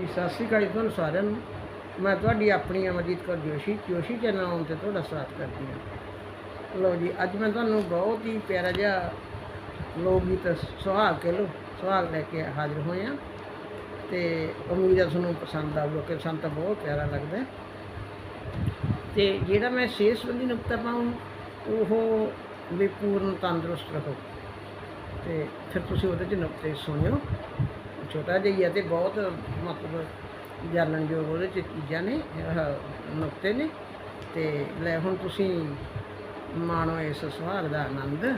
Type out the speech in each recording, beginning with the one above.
ਜੀ, ਸਤਿ ਸ਼੍ਰੀ ਅਕਾਲ ਜੀ ਤੁਹਾਨੂੰ ਸਾਰਿਆਂ ਨੂੰ। ਮੈਂ ਤੁਹਾਡੀ ਆਪਣੀ ਅਮਰਜੀਤ ਕੌਰ ਜੋਸ਼ੀ ਜੋਸ਼ੀ ਚੈਨਲ ਆਉਣ ਤੇ ਤੁਹਾਡਾ ਸਵਾਗਤ ਕਰਦੀ ਹਾਂ। ਲਓ ਜੀ, ਅੱਜ ਮੈਂ ਤੁਹਾਨੂੰ ਬਹੁਤ ਹੀ ਪਿਆਰਾ ਜਿਹਾ ਲੋਕ ਗੀਤ, ਸੁਹਾਗ ਕੇ ਲੋ ਸੁਹਾਗ ਲੈ ਕੇ ਹਾਜ਼ਰ ਹੋਏ ਹਾਂ। ਤੇ ਉਮੀਦ ਹੈ ਤੁਹਾਨੂੰ ਪਸੰਦ ਆਊਗਾ ਕਿ ਸਾਨੂੰ ਤਾਂ ਬਹੁਤ ਪਿਆਰਾ ਲੱਗਦਾ ਹੈ। ਤੇ ਜਿਹੜਾ ਮੈਂ ਸਿਹਤ ਸੰਬੰਧੀ ਨੁਕਤਾ ਪਾਉਂ, ਉਹ ਵੀ ਪੂਰਨ ਤੰਦਰੁਸਤ ਰਹੋ। ਤੇ ਫਿਰ ਤੁਸੀਂ ਉਹਦੇ 'ਚ ਨੁਕਤੇ ਸੁਣਿਓ। ਛੋਟਾ ਜਿਹਾ ਹੀ ਹੈ ਤੇ ਬਹੁਤ ਮਤਲਬ ਜਾਣਨਯੋਗ ਉਹਦੇ 'ਚ ਚੀਜ਼ਾਂ ਨੇ, ਆਹ ਨੁਕਤੇ ਨੇ। ਤੇ ਲੈ ਹੁਣ ਤੁਸੀਂ ਮਾਣੋ ਇਸ ਸੁਹਾਗ ਦਾ ਆਨੰਦ।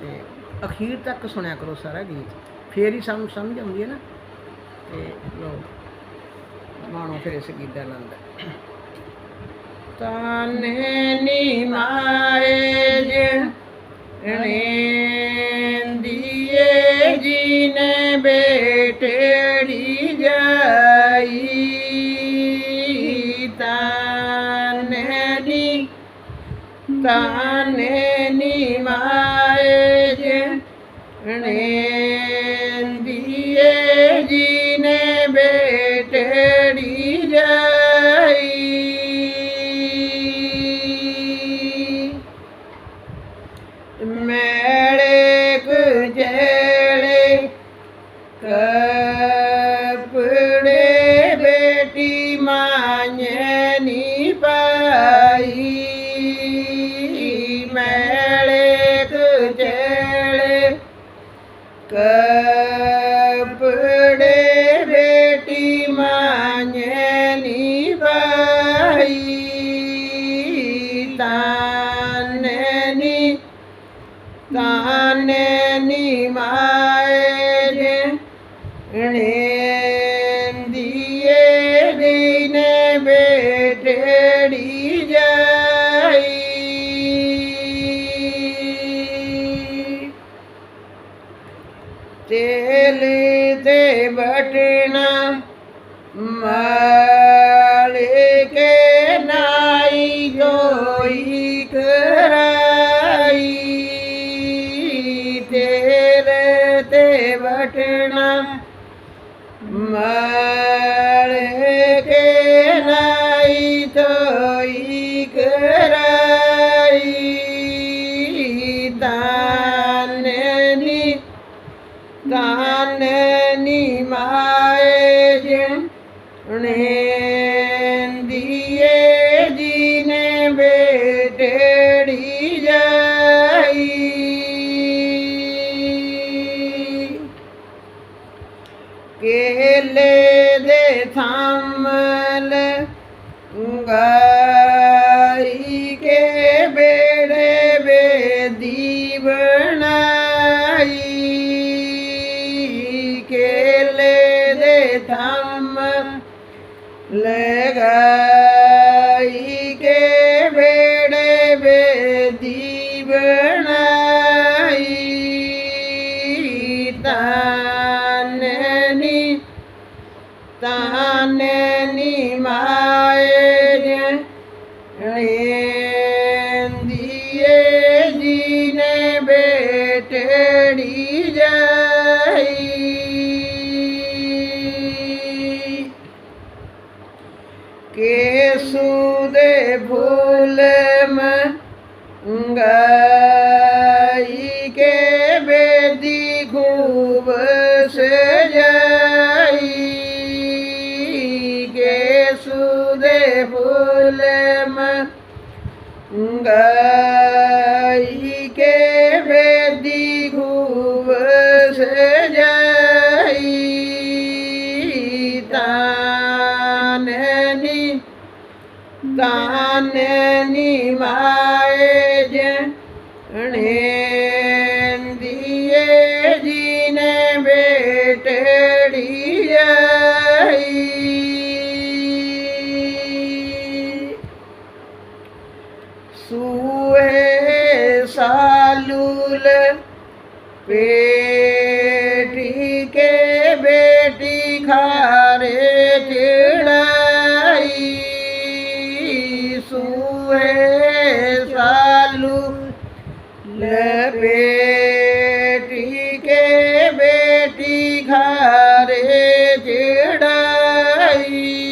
ਤੇ ਅਖੀਰ ਤੱਕ ਸੁਣਿਆ ਕਰੋ ਸਾਰਾ ਗੀਤ। ਫੇਰ ਹੀ ਸਾਨੂੰ ਸਮਝ ਆਉਂਦੀ ਹੈ ਨਾ। ਤੇ ਲੋ ਮਾਣੋ ਫਿਰ ਇਸ ਗੀਤ ਦਾ ਆਨੰਦ। ਤਾਨੇ ਨੀ ਮਾਏ ਜੇ ਦੀਏ ਤਾਨੇ ਨੀ ਮਾਏ ਨੇ ਦੀਏ ਦੀਨੇ ਬੇਟੜੀ ਜਾਈ ਤੇਲ ਤੇ ਮਾਏ ਜਣੇ ਦੀਏ ਜੀਨੇ ਬੇਟੜੀ ਜਾਈ। ਕੇਲੇ ਦੇ ਥੰਮਲ ਗਾਈ ਮੰਗਾਈ ਕੇ ਬੇਦੀ ਖੂਬ ਸਜਾਈ। ਤਾਨੇ ਨੀ ਸਾਲੂਲ ਬੇਟੀ ਕੇ ਬੇਟੀ ਖਾਰੇ ਚੜਾਈ। ਸੂਹੇ ਸਾਲੂ ਲਪੇਟੀ ਕੇ ਬੇਟੀ ਖਾਰੇ ਚੜਾਈ।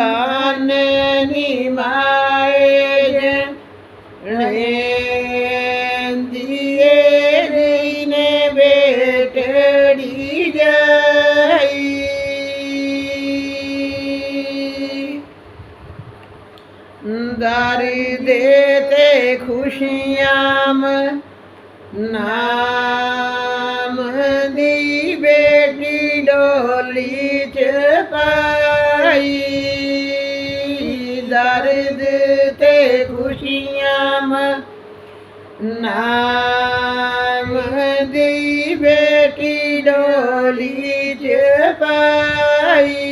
ਤਾਨਨੀ ਮਾਏ। ਜਣੇਂਦੀਏ ਰੀਨੇ ਬੇਟੜੀ ਜਾਈ। ਦਰ ਦੇ ਤੇ ਖੁਸ਼ੀਆਂ ਨਾਮ ਦੀ ਬੇਟੀ ਡੋਲੀ ਚ ਪਾਈ। ਨਾਮ ਦੀ ਬੇਟੀ ਡੋਲੀ ਚ ਪਾਈ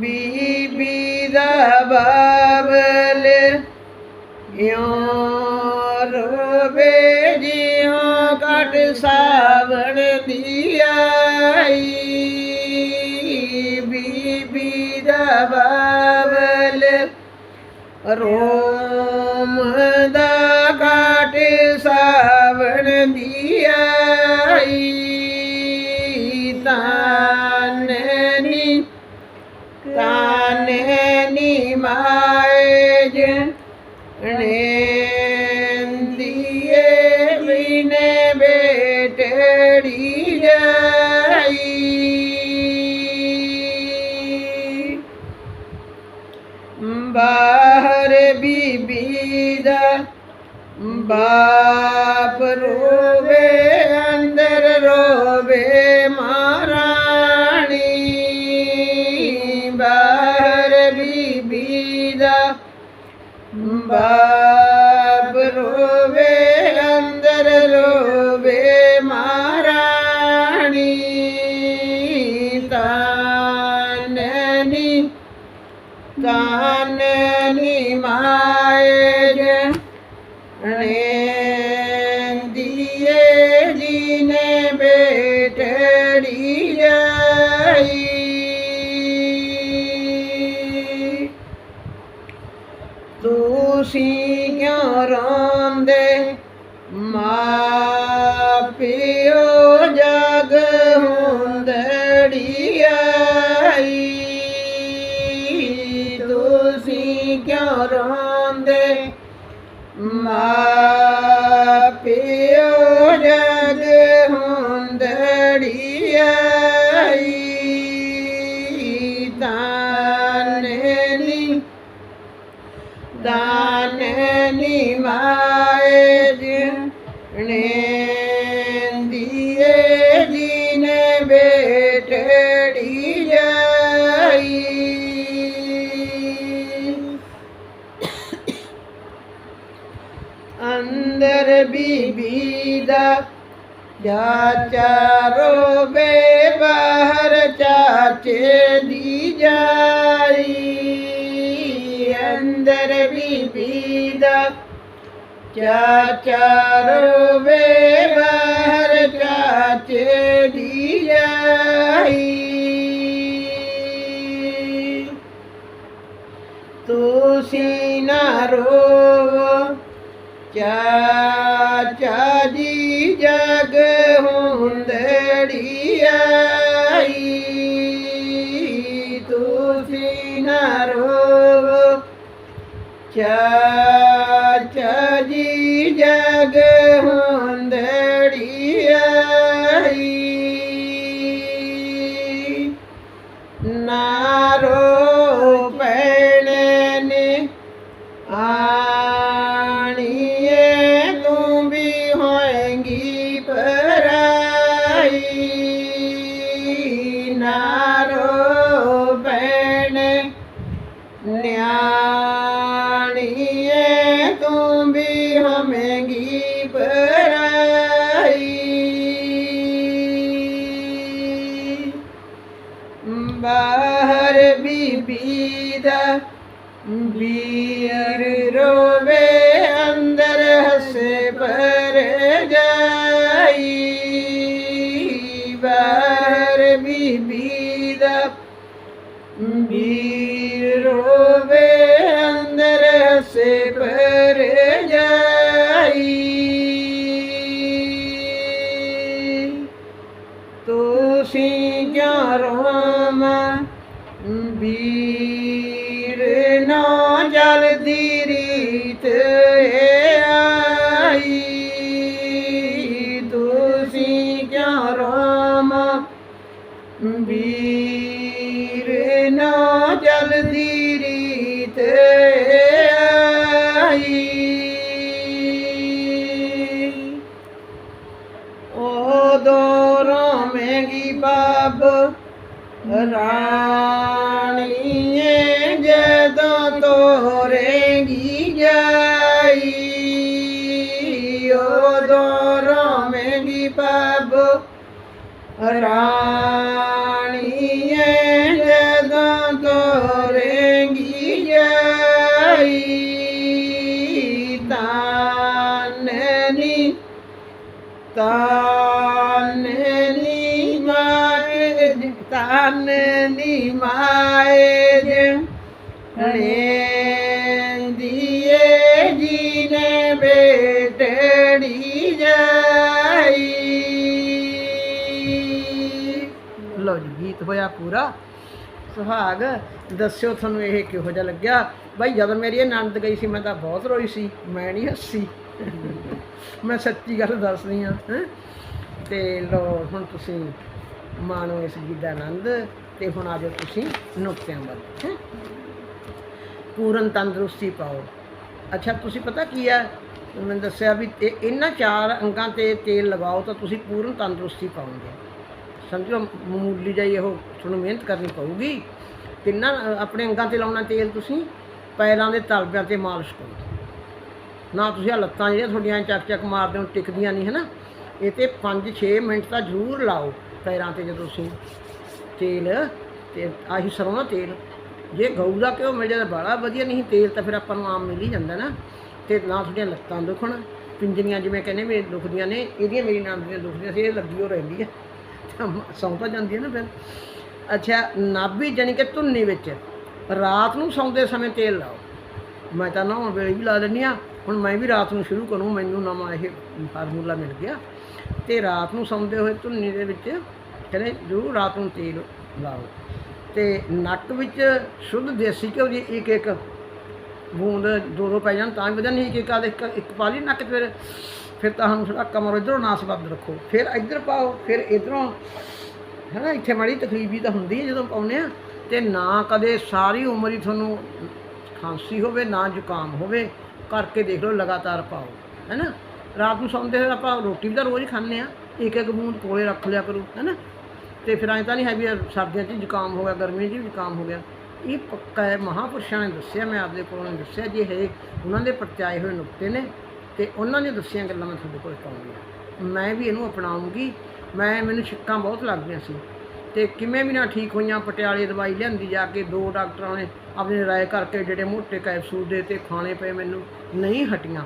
ਬੀਬੀ ਦਾ ਬਾਬਲ ਯੋ ਰੋਵੇ ਜਿਉ ਕਟ ਰੋਮ ਦਾ ਘਾਟ ਸਾਵਣ ਦੀ ਆਈ ਤਾਨਨੀ ਤਾਨਨੀ ਮਾਏ ਬਾਪ ਰੋਵੇ বন্দে মা ਬੀਬੀ ਦਾ ਚਾਚਾ ਰੋਵੇ ਬਾਹਰ ਚਾਚੇ ਦੀ ਜਾਈ। ਅੰਦਰ ਬੀਬੀ ਦਾ ਚਾਚਾ ਰੋਵੇ ਬਾਹਰ ਚਾਚੇ ਦੀ ਜਾਈ। ਤੁਸੀਂ ਨਾ ਰੋਵੋ, ਚਾਚਾ We. ਤਾਨਨੀ ਮਾਏ ਤਾਨਨੀ ਮਾਏ ਨੇ ਦੀਏ ਜੀ ਨੇ ਬੇਟੜੀ ਜਾਈ ਲੋ ਜੀ ਗੀਤ ਹੋਇਆ ਪੂਰਾ ਸੁਹਾਗ ਦੱਸਿਓ ਤੁਹਾਨੂੰ ਇਹ ਕਿਹੋ ਜਿਹਾ ਲੱਗਿਆ ਬਾਈ ਜਦੋਂ ਮੇਰੀ ਇਹ ਨੰਦ ਗਈ ਸੀ ਮੈਂ ਤਾਂ ਬਹੁਤ ਰੋਈ ਸੀ ਮੈਂ ਨਹੀਂ ਹੱਸੀ ਮੈਂ ਸੱਚੀ ਗੱਲ ਦੱਸਦੀ ਹਾਂ ਹੈਂ। ਤੇ ਲੋ ਹੁਣ ਤੁਸੀਂ ਮਾਣੋ ਇਸ ਗੀਤ ਦਾ ਆਨੰਦ ਤੇ ਹੁਣ ਆਜੋ ਤੁਸੀਂ ਨੁਕਤਿਆਂ ਵੱਲ ਹੈਂ। ਪੂਰਨ ਤੰਦਰੁਸਤੀ ਪਾਓ। ਅੱਛਾ ਤੁਸੀਂ ਪਤਾ ਕੀ ਹੈ ਮੈਨੂੰ ਦੱਸਿਆ ਵੀ ਇਹ ਇਹਨਾਂ ਚਾਰ ਅੰਗਾਂ ਤੇ ਤੇਲ ਲਗਾਓ ਤਾਂ ਤੁਸੀਂ ਪੂਰਨ ਤੰਦਰੁਸਤੀ ਪਾਓਗੇ। ਸਮਝੋ ਮਾਮੂਲੀ ਜਿਹੀ ਉਹ ਤੁਹਾਨੂੰ ਮਿਹਨਤ ਕਰਨੀ ਪਊਗੀ। ਤਿੰਨਾਂ ਅ, ਆਪਣੇ ਅੰਗਾਂ ਤੇ ਲਾਉਣਾ ਤੇਲ ਤੁਸੀਂ? ਪੈਰਾਂ ਦੇ ਤਲਵਿਆਂ ਤੇ ਮਾਲਿਸ਼ ਕਰੋ। ਨਾ ਤੁਸੀਂ ਆਹ ਲੱਤਾਂ ਜਿਹੜੀਆਂ ਤੁਹਾਡੀਆਂ ਚੱਕ ਚੱਕ ਮਾਰਦੇ ਹੋ, ਟਿਕਦੀਆਂ ਨਹੀਂ ਹੈ ਨਾ ਇਹ ਤੇ 5-6 ਮਿੰਟ ਤਾਂ ਜ਼ਰੂਰ ਲਾਓ ਪੈਰਾਂ ਤੇ ਜਦੋਂ ਤੁਸੀਂ ਤੇਲ, ਤੇ ਆਹੀ ਸਰੋਂ ਦਾ ਤੇਲ। ਜੇ ਗਊ ਦਾ ਘਿਓ ਮਿਲ ਜਾਏ ਤਾਂ ਬੜਾ ਵਧੀਆ, ਨਹੀਂ ਤੇਲ ਤਾਂ ਫਿਰ ਆਪਾਂ ਨੂੰ ਆਮ ਮਿਲ ਹੀ ਜਾਂਦਾ ਨਾ। ਤੇ ਨਾ ਤੁਹਾਡੀਆਂ ਲੱਤਾਂ ਦੁਖਣ, ਪਿੰਜਰੀਆਂ ਜਿਵੇਂ ਕਹਿੰਦੇ ਮੇਰੇ ਦੁਖਦੀਆਂ ਨੇ, ਇਹਦੀਆਂ ਮੇਰੀ ਨਾਮ ਦੀਆਂ ਦੁਖਦੀਆਂ ਸੀ, ਇਹ ਲੱਗੀ ਹੋ ਰਹਿੰਦੀ ਹੈ ਸੌਂ ਤਾਂ ਜਾਂਦੀ ਹੈ ਨਾ ਫਿਰ। ਅੱਛਾ, ਨਾਭੀ ਜਾਣੀ ਕਿ ਧੁੰਨੀ ਵਿੱਚ, ਰਾਤ ਨੂੰ ਸੌਂਦੇ ਸਮੇਂ ਤੇਲ ਲਾਓ। ਮੈਂ ਤਾਂ ਨਹਾਉਣ ਵੇਲੇ ਵੀ ਲਾ ਲੈਂਦੀ ਹਾਂ ਹੁਣ ਮੈਂ ਵੀ ਰਾਤ ਨੂੰ ਸ਼ੁਰੂ ਕਰੂੰ, ਮੈਨੂੰ ਨਵਾਂ ਇਹ ਫਾਰਮੂਲਾ ਮਿਲ ਗਿਆ ਤੇ ਰਾਤ ਨੂੰ ਸੌਂਦੇ ਹੋਏ ਧੁੰਨੀ ਦੇ ਵਿੱਚ ਕਹਿੰਦੇ ਜ਼ਰੂਰ ਰਾਤ ਨੂੰ ਤੇਲ ਲਾਓ। ਤੇ ਨੱਕ ਵਿੱਚ ਸ਼ੁੱਧ ਦੇਸੀ ਘਿਓ ਦੀ ਇੱਕ ਇੱਕ ਬੂੰਦ ਦੋ ਦੋ ਪੈ ਜਾਣ ਤਾਂ ਵੀ ਵਧੀਆ, ਨਹੀਂ ਕਿ ਇੱਕ ਆਦ ਇੱਕ ਪਾ ਲਈ ਨੱਕ ਫਿਰ ਫਿਰ ਤਾਂ ਹੁਣ ਥੋੜਾ ਕਮਰ ਇਧਰੋਂ ਨਾਸਬੰਦ ਰੱਖੋ। ਫਿਰ ਇੱਧਰ ਪਾਓ, ਫਿਰ ਇਧਰੋਂ ਹੈ ਨਾ ਇੱਥੇ ਮਾੜੀ ਤਕਲੀਫ ਵੀ ਤਾਂ ਹੁੰਦੀ ਹੈ ਜਦੋਂ ਪਾਉਂਦੇ ਆ ਤੇ ਨਾ ਕਦੇ ਸਾਰੀ ਉਮਰ ਹੀ ਤੁਹਾਨੂੰ ਖਾਂਸੀ ਹੋਵੇ, ਨਾ ਜ਼ੁਕਾਮ ਹੋਵੇ। ਕਰਕੇ ਦੇਖ ਲਓ, ਲਗਾਤਾਰ ਪਾਓ, ਹੈ ਨਾ? ਰਾਤ ਨੂੰ ਸੌਂਦੇ ਹੋਏ ਆਪਾਂ ਰੋਟੀ ਵੀ ਤਾਂ ਰੋਜ਼ ਹੀ ਖਾਂਦੇ ਆ ਇੱਕ ਇੱਕ ਬੂੰਦ ਕੋਲੇ ਰੱਖ ਲਿਆ ਕਰੋ, ਹੈ ਨਾ? ਤੇ ਫਿਰ ਐਂ ਤਾਂ ਨਹੀਂ ਹੈ ਵੀ ਸਰਦੀਆਂ 'ਚ ਜ਼ੁਕਾਮ ਹੋ ਗਿਆ, ਗਰਮੀਆਂ 'ਚ ਵੀ ਜ਼ੁਕਾਮ ਹੋ ਗਿਆ। ਇਹ ਪੱਕਾ ਹੈ, ਮਹਾਪੁਰਸ਼ਾਂ ਨੇ ਦੱਸਿਆ, ਮੈਂ ਆਪਦੇ ਕੋਲੋਂ ਦੱਸਿਆ ਜੀ ਇਹ ਉਹਨਾਂ ਦੇ ਪਰਚਾਏ ਹੋਏ ਨੁਕਤੇ ਨੇ ਤੇ ਉਹਨਾਂ ਨੇ ਦੱਸੀਆਂ ਗੱਲਾਂ ਮੈਂ ਤੁਹਾਡੇ ਕੋਲ ਪਾਉਂਗੀ ਮੈਂ ਵੀ ਇਹਨੂੰ ਅਪਣਾਉਂਗੀ, ਮੈਂ, ਮੈਨੂੰ ਛਿੱਕਾਂ ਬਹੁਤ ਲੱਗਦੀਆਂ ਸੀ। ਤੇ ਕਿਵੇਂ ਵੀ ਨਾ ਠੀਕ ਹੋਈਆਂ, ਪਟਿਆਲੇ ਦਵਾਈ ਲਿਆਂਦੀ ਜਾ ਕੇ, ਦੋ ਡਾਕਟਰਾਂ ਨੇ ਆਪਣੀ ਰਾਏ ਕਰਕੇ ਜਿਹੜੇ ਮੋਟੇ ਕੈਪਸੂਲ ਦੇ ਤੇ ਖਾਣੇ ਪਏ ਮੈਨੂੰ, ਨਹੀਂ ਹਟੀਆਂ।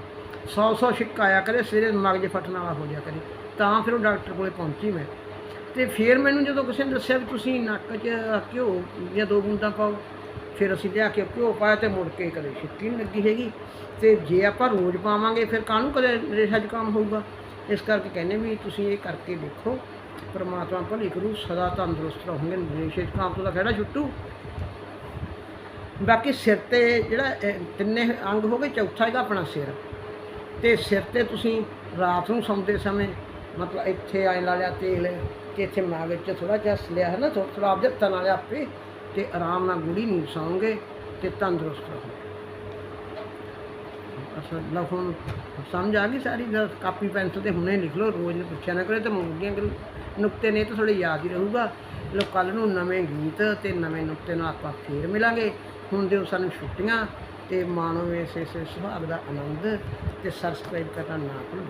100-100 ਛਿੱਕਾ ਆਇਆ ਕਰੇ ਸਵੇਰੇ ਮਗਜ ਫਟਣ ਵਾਲਾ ਹੋ ਜਾ ਕਰੇ, ਤਾਂ ਫਿਰ ਉਹ ਡਾਕਟਰ ਕੋਲੇ ਪਹੁੰਚੀ ਮੈਂ। ਤੇ ਫਿਰ ਮੈਨੂੰ ਜਦੋਂ ਕਿਸੇ ਨੇ ਦੱਸਿਆ ਵੀ ਤੁਸੀਂ ਨੱਕ 'ਚ ਘਿਓ ਦੀਆਂ ਦੋ ਬੂੰਦਾਂ ਪਾਓ, ਫਿਰ ਅਸੀਂ ਲਿਆ ਕੇ ਘਿਓ ਪਾਇਆ ਤੇ ਮੁੜ ਕੇ ਕਦੇ ਛਿੱਕੀ ਨਹੀਂ ਲੱਗੀ ਹੈਗੀ। ਤੇ ਜੇ ਆਪਾਂ ਰੋਜ਼ ਪਾਵਾਂਗੇ, ਫਿਰ ਕਾਹਨੂੰ ਕਦੇ ਰੇਸ਼ਾ ਜ਼ੁਕਾਮ ਹੋਊਗਾ? ਇਸ ਕਰਕੇ ਕਹਿੰਦੇ ਵੀ ਤੁਸੀਂ ਇਹ ਕਰਕੇ ਦੇਖੋ। ਪਰਮਾਤਮਾ ਭਲੀ ਕਰੂ, ਸਦਾ ਤੰਦਰੁਸਤ ਰਹੋਗੇ। ਰੇਸ਼ੇ ਜ਼ੁਕਾਮ ਤੋਂ ਤਾਂ ਖੜਾ ਛੁੱਟੂ। ਬਾਕੀ ਸਿਰ ਤੇ ਜਿਹੜਾ ਤਿੰਨੇ ਅੰਗ ਹੋ ਗਏ, ਚੌਥਾ ਹੈਗਾ ਆਪਣਾ ਸਿਰ। ਤੇ ਸਿਰ ਤੇ ਤੁਸੀਂ ਰਾਤ ਨੂੰ ਸੌਂਦੇ ਸਮੇਂ, ਮਤਲਬ ਇੱਥੇ ਐਂ ਲਾ ਲਿਆ ਤੇਲ, ਤੇ ਇੱਥੇ ਮਾਂ ਵਿੱਚ ਥੋੜਾ ਜਿਹਾ ਲਿਆ ਹੈ ਨਾ ਥੋੜਾ ਥੋੜਾ ਆਪਦੇ ਹੱਥਾਂ ਨਾਲ ਆਪੇ, ਤੇ ਆਰਾਮ ਨਾਲ ਗੂੜੀ ਨੂੰ ਸੌਂਗੇ ਤੇ ਤੰਦਰੁਸਤ ਰਹੋ ਅਸਲ ਲਓ ਹੁਣ ਸਮਝ ਆ ਗਈ ਸਾਰੀ ਕਾਪੀ ਪੈਨਸਲ ਤੇ ਹੁਣੇ ਲਿਖ ਲਓ, ਰੋਜ਼ ਪੁੱਛਿਆ ਨਾ ਕਰੇ ਤੇ ਮੁੱਗੀਆਂ ਗੱਲ ਨੁਕਤੇ ਨੇ ਤਾਂ ਥੋੜੇ ਯਾਦ ਹੀ ਰਹੂਗਾ। ਲੋ ਕੱਲ ਨੂੰ ਨਵੇਂ ਗੀਤ ਤੇ ਨਵੇਂ ਨੁਕਤੇ ਨਾਲ ਆਪਾਂ ਫੇਰ ਮਿਲਾਂਗੇ। ਹੁਣ ਦਿਓ ਸਾਨੂੰ ਛੁੱਟੀਆਂ ਤੇ ਮਾਣੋ ਇਸ ਇਸ ਸੁਭਾਗ ਦਾ ਆਨੰਦ ਤੇ ਸਬਸਕ੍ਰਾਈਬ ਕਰਨਾ ਨਾ ਭੁੱਲੋ